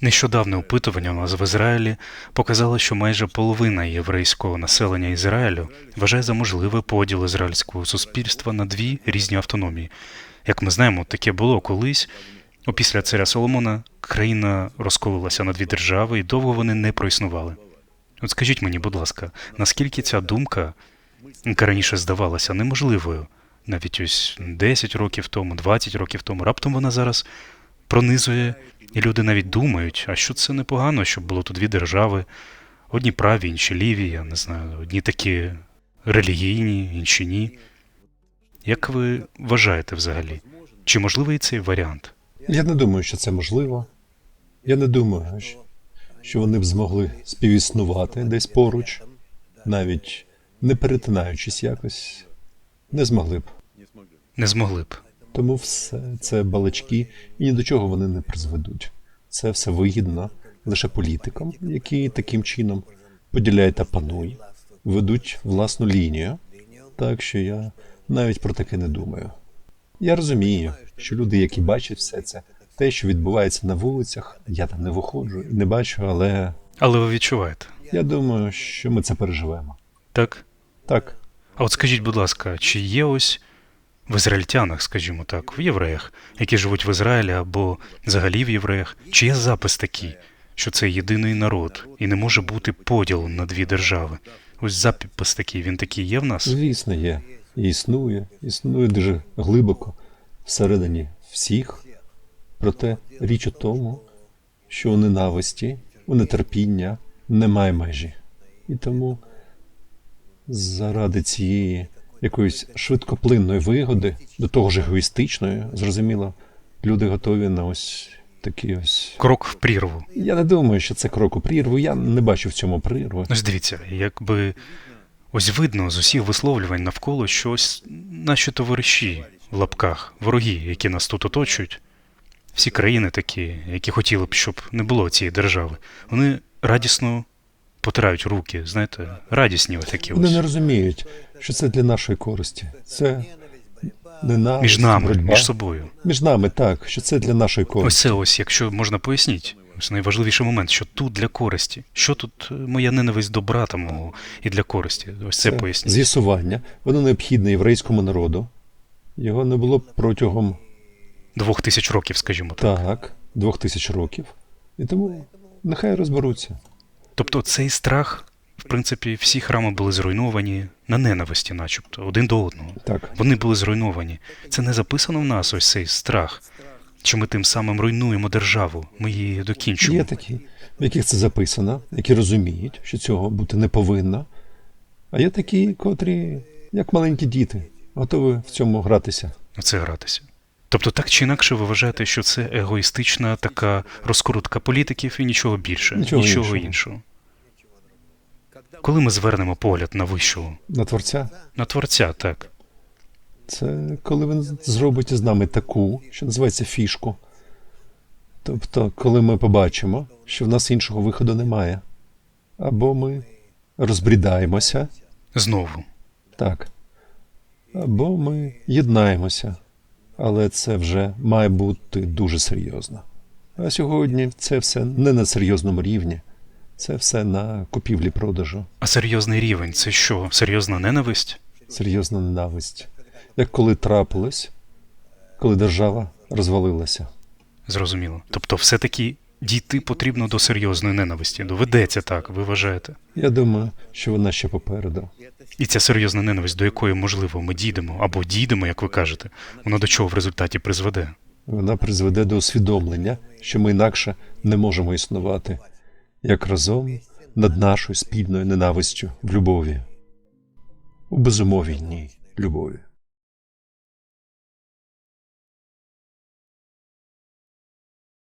Нещодавне опитування у нас в Ізраїлі показало, що майже половина єврейського населення Ізраїлю вважає за можливе поділ ізраїльського суспільства на дві різні автономії. Як ми знаємо, таке було колись. Опісля царя Соломона країна розкололася на дві держави, і довго вони не проіснували. От скажіть мені, будь ласка, наскільки ця думка, яка раніше здавалася неможливою, навіть ось 10 років тому, 20 років тому, раптом вона зараз пронизує, і люди навіть думають, а що це непогано, щоб було тут дві держави, одні праві, інші ліві, я не знаю, одні такі релігійні, інші ні. Як ви вважаєте взагалі? Чи можливий цей варіант? Я не думаю, що це можливо. Я не думаю, що вони б змогли співіснувати десь поруч, навіть не перетинаючись якось, не змогли б. Не змогли б. Тому все це балачки, і ні до чого вони не призведуть. Це все вигідно лише політикам, які таким чином поділяють та панують, ведуть власну лінію. Так що я навіть про таке не думаю. Я розумію, що люди, які бачать все це, те, що відбувається на вулицях, я там не виходжу і не бачу, але Але ви відчуваєте, я думаю, що ми це переживемо. так? Так, А от скажіть, будь ласка, чи є ось в ізраїльтянах, скажімо так, в євреях, які живуть в Ізраїлі або взагалі в євреях, чи є запис такий, що це єдиний народ і не може бути поділу на дві держави? Ось запис такий, він такий є в нас? звісно, є. І існує, існує дуже глибоко всередині всіх. Проте річ у тому, що у ненависті, у нетерпіння немає межі. І тому заради цієї якоїсь швидкоплинної вигоди, до того ж егоїстичної, зрозуміло, люди готові на ось такі ось. Крок в прірву. Я не думаю, що це крок у прірву. Я не бачу в цьому прірви. Ось дивіться, якби ось видно з усіх висловлювань навколо, що ось наші товариші в лапках, вороги, які нас тут оточують, всі країни такі, які хотіли б, щоб не було цієї держави, вони радісно потирають руки, знаєте, радісні ось такі Вони не розуміють, що це для нашої користі. Це ненависть, Між нами, боротьба. між собою. Між нами, так, що це для нашої Ось користі. це ось, якщо можна поясніть. Ось найважливіший момент, що тут для користі. Що тут е, моя ненависть до брата мого і для користі? Ось це поясніть. з'ясування. Воно необхідне єврейському народу. Його не було протягом Двох тисяч років, скажімо так. так, двох тисяч років. І тому нехай розберуться. Тобто цей страх, в принципі, всі храми були зруйновані на ненависті, начебто, один до одного. Так, Вони були зруйновані. Це не записано в нас ось цей страх. Чи ми тим самим руйнуємо державу? Ми її докінчуємо. є такі, в яких це записано, які розуміють, що цього бути не повинно. А є такі, котрі, як маленькі діти, готові в цьому гратися. Це гратися. Тобто, так чи інакше, ви вважаєте, що це егоїстична така розкрутка політиків і нічого більше, Нічого іншого. іншого. Коли ми звернемо погляд на вищого, На творця. на творця, так. Це коли він зробить із нами таку, що називається фішку. Тобто, коли ми побачимо, що в нас іншого виходу немає, або ми розбрідаємося, Знову. так, або ми єднаємося, але це вже має бути дуже серйозно. А сьогодні це все не на серйозному рівні, це все на купівлі-продажу, А серйозний рівень це що? Серйозна ненависть? серйозна ненависть. Як коли трапилось, коли держава розвалилася. Зрозуміло. Тобто, все-таки дійти потрібно до серйозної ненависті. Доведеться так, ви вважаєте. Я думаю, що вона ще попереду. І ця серйозна ненависть, до якої, можливо, ми дійдемо, або дійдемо, як ви кажете, вона до чого в результаті призведе? Вона призведе до усвідомлення, що ми інакше не можемо існувати, як разом над нашою спільною ненавистю в любові, у безумовній любові.